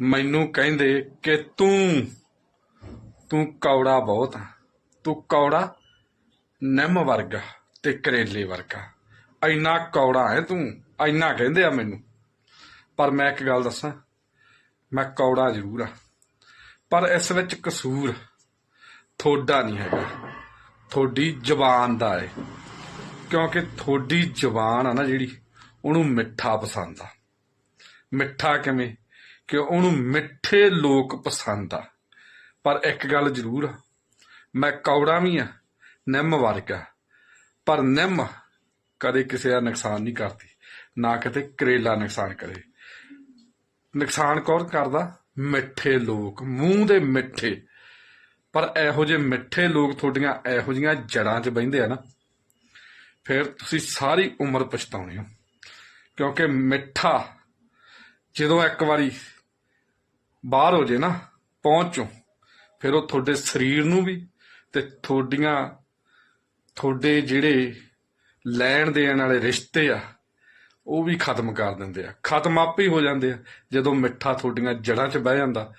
ਮੈਨੂੰ ਕਹਿੰਦੇ ਕਿ ਤੂੰ ਤੂੰ ਕੌੜਾ ਬਹੁਤ ਆ। ਤੂੰ ਕੌੜਾ ਨਿੰਮ ਵਰਗਾ ਤੇ ਕਰੇਲੇ ਵਰਗਾ। ਇੰਨਾ ਕੌੜਾ ਹੈ ਤੂੰ, ਇੰਨਾ ਕਹਿੰਦੇ ਆ ਮੈਨੂੰ। ਪਰ ਮੈਂ ਇੱਕ ਗੱਲ ਦੱਸਾਂ, ਮੈਂ ਕੌੜਾ ਜ਼ਰੂਰ ਆ। ਪਰ ਇਸ ਵਿੱਚ ਕਸੂਰ ਥੋੜਾ ਨਹੀਂ ਹੈਗਾ। ਥੋੜੀ ਜ਼ਬਾਨ ਦਾ ਹੈ ਕਿਉਂਕਿ ਥੋੜੀ ਜ਼ਬਾਨ ਆ ਨਾ ਜਿਹੜੀ, ਉਹਨੂੰ ਮਿੱਠਾ ਪਸੰਦ ਆ। ਮਿੱਠਾ ਕਿਵੇਂ? ਕਿ ਉਹਨੂੰ ਮਿੱਠੇ ਲੋਕ ਪਸੰਦ ਆ। ਪਰ ਇੱਕ ਗੱਲ ਜ਼ਰੂਰ ਆ, ਮੈਂ ਕੌੜਾ ਵੀ ਆ, ਨਿੰਮ ਵਰਗਾ ਪਰ ਨਿੰਮ ਕਦੇ ਕਿਸੇ ਦਾ ਨੁਕਸਾਨ ਨਹੀਂ ਕਰਦੀ, ਨਾ ਕਿਤੇ ਕਰੇਲਾ ਨੁਕਸਾਨ ਕਰੇ। ਨੁਕਸਾਨ ਕੌਣ ਕਰਦਾ? ਮਿੱਠੇ ਲੋਕ, ਮੂੰਹ ਦੇ ਮਿੱਠੇ। ਪਰ ਇਹੋ ਜਿਹੇ ਮਿੱਠੇ ਲੋਕ ਤੁਹਾਡੀਆਂ ਇਹੋ ਜਿਹੀਆਂ ਜੜਾਂ 'ਚ ਬਹਿੰਦੇ ਆ ਨਾ, ਫਿਰ ਤੁਸੀਂ ਸਾਰੀ ਉਮਰ ਪਛਤਾਉਣੇ ਹੋ। ਕਿਉਂਕਿ ਮਿੱਠਾ ਜਦੋਂ ਇੱਕ ਵਾਰੀ ਬਾਹਰ ਹੋ ਜੇ ਨਾ, ਪਹੁੰਚੋ। ਫਿਰ ਉਹ ਤੁਹਾਡੇ ਸਰੀਰ ਨੂੰ ਵੀ ਤੇ ਤੁਹਾਡੀਆਂ, ਤੁਹਾਡੇ ਜਿਹੜੇ ਲੈਣ ਦੇਣ ਵਾਲੇ ਰਿਸ਼ਤੇ ਆ, ਉਹ ਵੀ ਖਤਮ ਕਰ ਦਿੰਦੇ ਆ। ਖਤਮ ਆਪੇ ਹੀ ਹੋ ਜਾਂਦੇ ਆ। ਜਦੋਂ ਮਿੱਠਾ ਤੁਹਾਡੀਆਂ ਜੜ੍ਹਾਂ 'ਚ ਬਹਿ ਜਾਂਦਾ,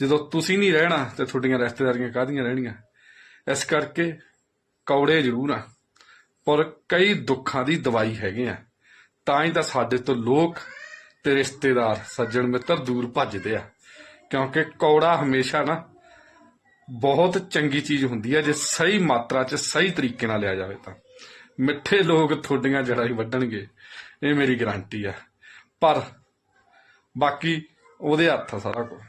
ਜਦੋਂ ਤੁਸੀਂ ਨਹੀਂ ਰਹਿਣਾ ਤੇ ਤੁਹਾਡੀਆਂ ਰਿਸ਼ਤੇਦਾਰੀਆਂ ਕਾਹਦੀਆਂ ਰਹਿਣੀਆਂ? ਇਸ ਕਰਕੇ ਕੌੜੇ ਜ਼ਰੂਰ ਆ। ਪਰ ਕਈ ਦੁੱਖਾਂ ਦੀ ਦਵਾਈ ਹੈਗੇ ਆ। ਤਾਂ ਹੀ ਤਾਂ ਸਾਡੇ ਤੋਂ ਲੋਕ ਤੇ ਰਿਸ਼ਤੇਦਾਰ, ਸੱਜਣ ਮਿੱਤਰ ਦੂਰ ਭੱਜਦੇ ਆ। ਕਿਉਂਕਿ ਕੌੜਾ ਹਮੇਸ਼ਾ ਨਾ ਬਹੁਤ ਚੰਗੀ ਚੀਜ਼ ਹੁੰਦੀ ਹੈ ਜੇ ਸਹੀ ਮਾਤਰਾ 'ਚ, ਸਹੀ ਤਰੀਕੇ ਨਾਲ ਲਿਆ ਜਾਵੇ ਤਾਂ। ਮਿੱਠੇ ਲੋਕ ਤੁਹਾਡੀਆਂ ਜੜ੍ਹਾਂ ਹੀ ਵੱਢਣਗੇ, ਇਹ ਮੇਰੀ ਗਾਰੰਟੀ ਆ। ਪਰ ਬਾਕੀ ਉਹਦੇ ਹੱਥ ਆ ਸਾਰਾ ਕੁਝ